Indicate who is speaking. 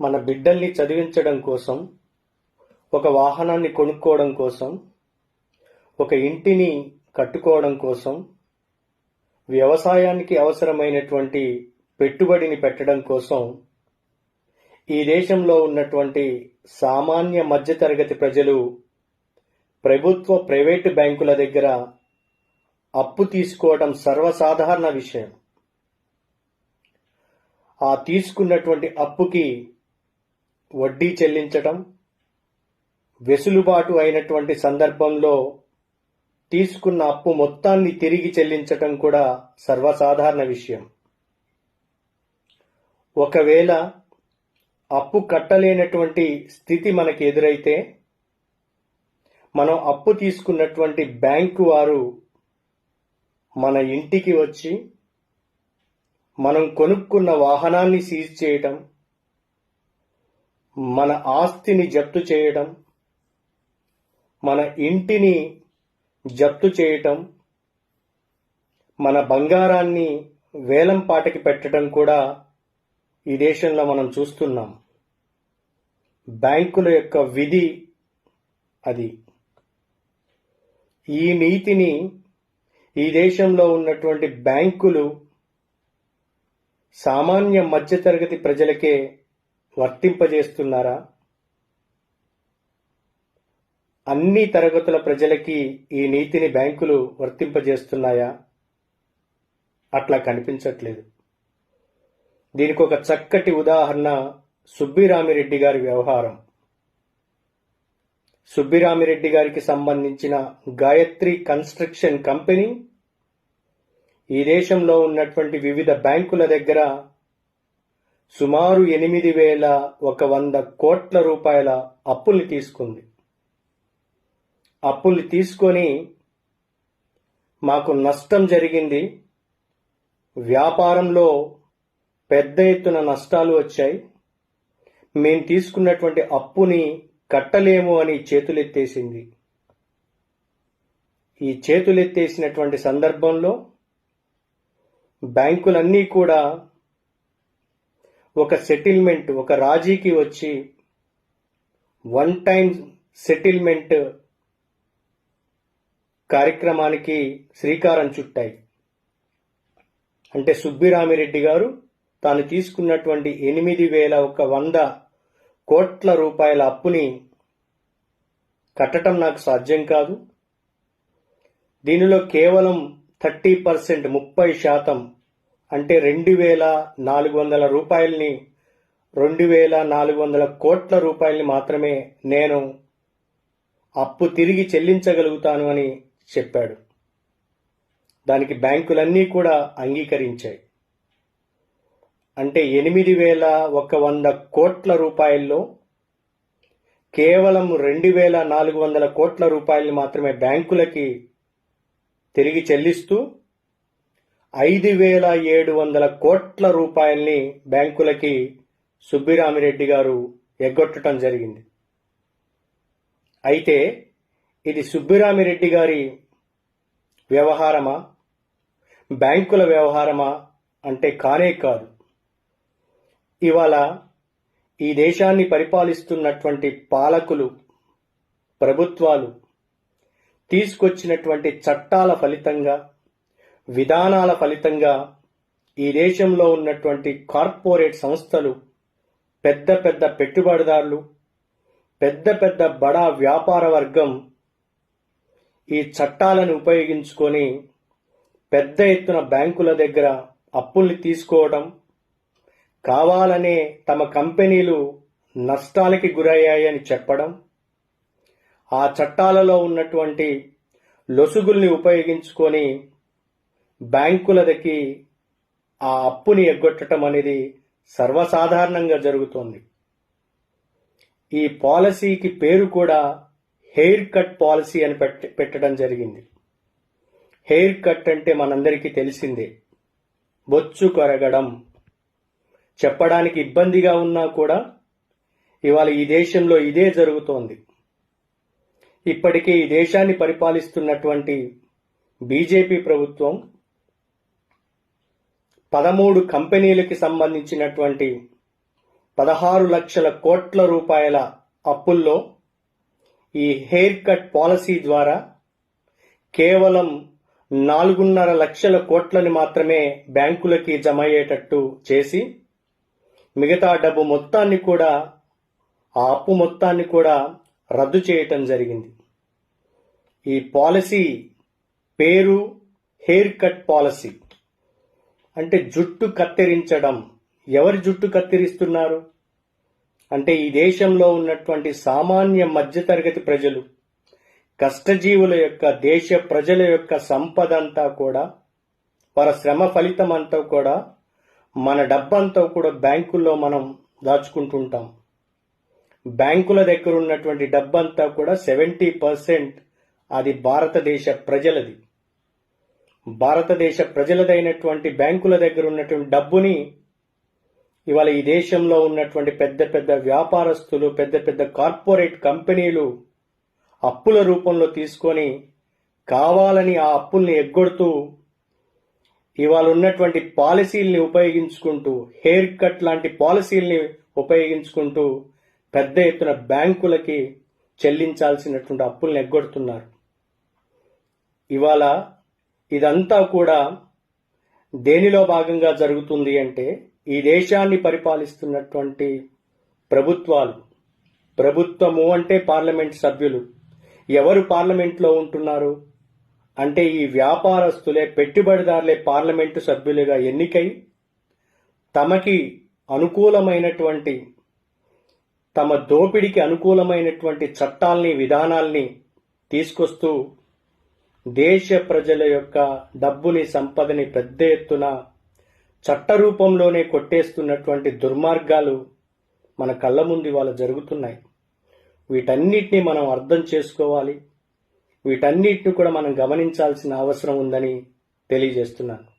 Speaker 1: మన బిడ్డల్ని చదివించడం కోసం ఒక వాహనాన్ని కొనుక్కోవడం కోసం ఒక ఇంటిని కట్టుకోవడం కోసం వ్యవసాయానికి అవసరమైనటువంటి పెట్టుబడిని పెట్టడం కోసం ఈ దేశంలో ఉన్నటువంటి సామాన్య మధ్యతరగతి ప్రజలు ప్రభుత్వ ప్రైవేటు బ్యాంకుల దగ్గర అప్పు తీసుకోవడం సర్వసాధారణ విషయం. ఆ తీసుకున్నటువంటి అప్పుకి వడ్డీ చెల్లించటం వెసులుబాటు అయినటువంటి సందర్భంలో తీసుకున్న అప్పు మొత్తాన్ని తిరిగి చెల్లించటం కూడా సర్వసాధారణ విషయం. ఒకవేళ అప్పు కట్టలేనటువంటి స్థితి మనకి ఎదురైతే మనం అప్పు తీసుకున్నటువంటి బ్యాంకు వారు మన ఇంటికి వచ్చి మనం కొనుక్కున్న వాహనాన్ని సీజ్ చేయటం మన ఆస్తిని జప్తు చేయటం మన ఇంటిని జప్తు చేయటం మన బంగారాన్ని వేలం పాటకి పెట్టడం కూడా ఈ దేశంలో మనం చూస్తున్నాం. బ్యాంకుల యొక్క విధి అది. ఈ నీతిని ఈ దేశంలో ఉన్నటువంటి బ్యాంకులు సామాన్య మధ్యతరగతి ప్రజలకే వర్తింపజేస్తున్నారా? అన్ని తరగతుల ప్రజలకి ఈ నీతిని బ్యాంకులు వర్తింపజేస్తున్నాయా? అట్లా కనిపించట్లేదు. దీనికి ఒక చక్కటి ఉదాహరణ సుబ్బిరామిరెడ్డి గారి వ్యవహారం. సుబ్బిరామిరెడ్డి గారికి సంబంధించిన గాయత్రి కన్స్ట్రక్షన్ కంపెనీ ఈ దేశంలో ఉన్నటువంటి వివిధ బ్యాంకుల దగ్గర సుమారు ఎనిమిది వేల ఒక వంద కోట్ల రూపాయల అప్పుల్ని తీసుకుంది. అప్పుల్ని తీసుకొని మాకు నష్టం జరిగింది. వ్యాపారంలో పెద్ద ఎత్తున నష్టాలు వచ్చాయి. మేము తీసుకున్నటువంటి అప్పుని కట్టలేము అని చేతులెత్తేసింది. ఈ చేతులెత్తేసినటువంటి సందర్భంలో బ్యాంకులన్నీ కూడా ఒక సెటిల్మెంట్ ఒక రాజీకి వచ్చి వన్ టైం సెటిల్మెంట్ కార్యక్రమానికి శ్రీకారం చుట్టాయి. అంటే సుబ్బిరామిరెడ్డి గారు తాను తీసుకున్నటువంటి ఎనిమిది వేల ఒక వంద కోట్ల రూపాయల అప్పుని కట్టడం నాకు సాధ్యం కాదు. దీనిలో కేవలం థర్టీ పర్సెంట్ ముప్పై శాతం అంటే రెండు వేల నాలుగు వందల రూపాయలని రెండు వేల నాలుగు వందల కోట్ల రూపాయలని మాత్రమే నేను అప్పు తిరిగి చెల్లించగలుగుతాను అని చెప్పాడు. దానికి బ్యాంకులన్నీ కూడా అంగీకరించాయి. అంటే ఎనిమిది వేల ఒక వంద కోట్ల రూపాయల్లో కేవలం రెండు వేల నాలుగు వందల కోట్ల రూపాయలు మాత్రమే బ్యాంకులకి తిరిగి చెల్లిస్తూ ఐదు వేల ఏడు వందల కోట్ల రూపాయల్ని బ్యాంకులకి సుబ్బిరామిరెడ్డి గారు ఎగ్గొట్టడం జరిగింది. అయితే ఇది సుబ్బిరామిరెడ్డి గారి వ్యవహారమా? బ్యాంకుల వ్యవహారమా అంటే కానే కాదు. ఇవాళ ఈ దేశాన్ని పరిపాలిస్తున్నటువంటి పాలకులు ప్రభుత్వాలు తీసుకొచ్చినటువంటి చట్టాల ఫలితంగా విధానాల ఫలితంగా ఈ దేశంలో ఉన్నటువంటి కార్పొరేట్ సంస్థలు పెద్ద పెద్ద పెట్టుబడిదారులు పెద్ద పెద్ద బడా వ్యాపార వర్గం ఈ చట్టాలను ఉపయోగించుకొని పెద్ద ఎత్తున బ్యాంకుల దగ్గర అప్పుల్ని తీసుకోవడం కావాలనే తమ కంపెనీలు నష్టాలకి గురయ్యాయని చెప్పడం ఆ చట్టాలలో ఉన్నటువంటి లొసుగుల్ని ఉపయోగించుకొని బ్యాంకులకి ఆ అప్పుని ఎగ్గొట్టడం అనేది సర్వసాధారణంగా జరుగుతోంది. ఈ పాలసీకి పేరు కూడా హెయిర్ కట్ పాలసీ అని పెట్ పెట్టడం జరిగింది. హెయిర్ కట్ అంటే మనందరికీ తెలిసిందే. బొచ్చు కొరగడం. చెప్పడానికి ఇబ్బందిగా ఉన్నా కూడా ఇవాళ ఈ దేశంలో ఇదే జరుగుతోంది. ఇప్పటికే ఈ దేశాన్ని పరిపాలిస్తున్నటువంటి బీజేపీ ప్రభుత్వం పదమూడు కంపెనీలకి సంబంధించినటువంటి పదహారు లక్షల కోట్ల రూపాయల అప్పుల్లో ఈ హెయిర్ కట్ పాలసీ ద్వారా కేవలం నాలుగున్నర లక్షల కోట్లని మాత్రమే బ్యాంకులకి జమ అయ్యేటట్టు చేసి మిగతా డబ్బు మొత్తాన్ని కూడా ఆ అప్పు మొత్తాన్ని కూడా రద్దు చేయటం జరిగింది. ఈ పాలసీ పేరు హెయిర్ కట్ పాలసీ. అంటే జుట్టు కత్తిరించడం. ఎవరి జుట్టు కత్తిరిస్తున్నారు? అంటే ఈ దేశంలో ఉన్నటువంటి సామాన్య మధ్యతరగతి ప్రజలు కష్టజీవుల యొక్క దేశ ప్రజల యొక్క సంపద అంతా కూడా వారి శ్రమ ఫలితం అంతా కూడా మన డబ్బంతా కూడా బ్యాంకుల్లో మనం దాచుకుంటుంటాం. బ్యాంకుల దగ్గర ఉన్నటువంటి డబ్బంతా కూడా సెవెంటీ పర్సెంట్ అది భారతదేశ ప్రజలది. భారతదేశ ప్రజలదైనటువంటి బ్యాంకుల దగ్గర ఉన్నటువంటి డబ్బుని ఇవాళ ఈ దేశంలో ఉన్నటువంటి పెద్ద పెద్ద వ్యాపారస్తులు పెద్ద పెద్ద కార్పొరేట్ కంపెనీలు అప్పుల రూపంలో తీసుకొని కావాలని ఆ అప్పుల్ని ఎగ్గొడుతూ ఇవాళ ఉన్నటువంటి పాలసీల్ని ఉపయోగించుకుంటూ హెయిర్ కట్ లాంటి పాలసీల్ని ఉపయోగించుకుంటూ పెద్ద ఎత్తున బ్యాంకులకి చెల్లించాల్సినటువంటి అప్పుల్ని ఎగ్గొడుతున్నారు. ఇవాళ ఇదంతా కూడా దేనిలో భాగంగా జరుగుతుంది అంటే ఈ దేశాన్ని పరిపాలిస్తున్నటువంటి ప్రభుత్వాలు. ప్రభుత్వము అంటే పార్లమెంట్ సభ్యులు. ఎవరు పార్లమెంట్లో ఉంటున్నారు? అంటే ఈ వ్యాపారస్తులే పెట్టుబడిదారులే పార్లమెంటు సభ్యులుగా ఎన్నికై తమకి అనుకూలమైనటువంటి తమ దోపిడికి అనుకూలమైనటువంటి చట్టాల్ని విధానాల్ని తీసుకొస్తూ దేశ ప్రజల యొక్క డబ్బుని సంపదని పెద్ద ఎత్తున చట్టరూపంలోనే కొట్టేస్తున్నటువంటి దుర్మార్గాలు మన కళ్ళ ముందు ఇవాళ జరుగుతున్నాయి. వీటన్నిటిని మనం అర్థం చేసుకోవాలి. వీటన్నిటిని కూడా మనం గమనించాల్సిన అవసరం ఉందని తెలియజేస్తున్నాను.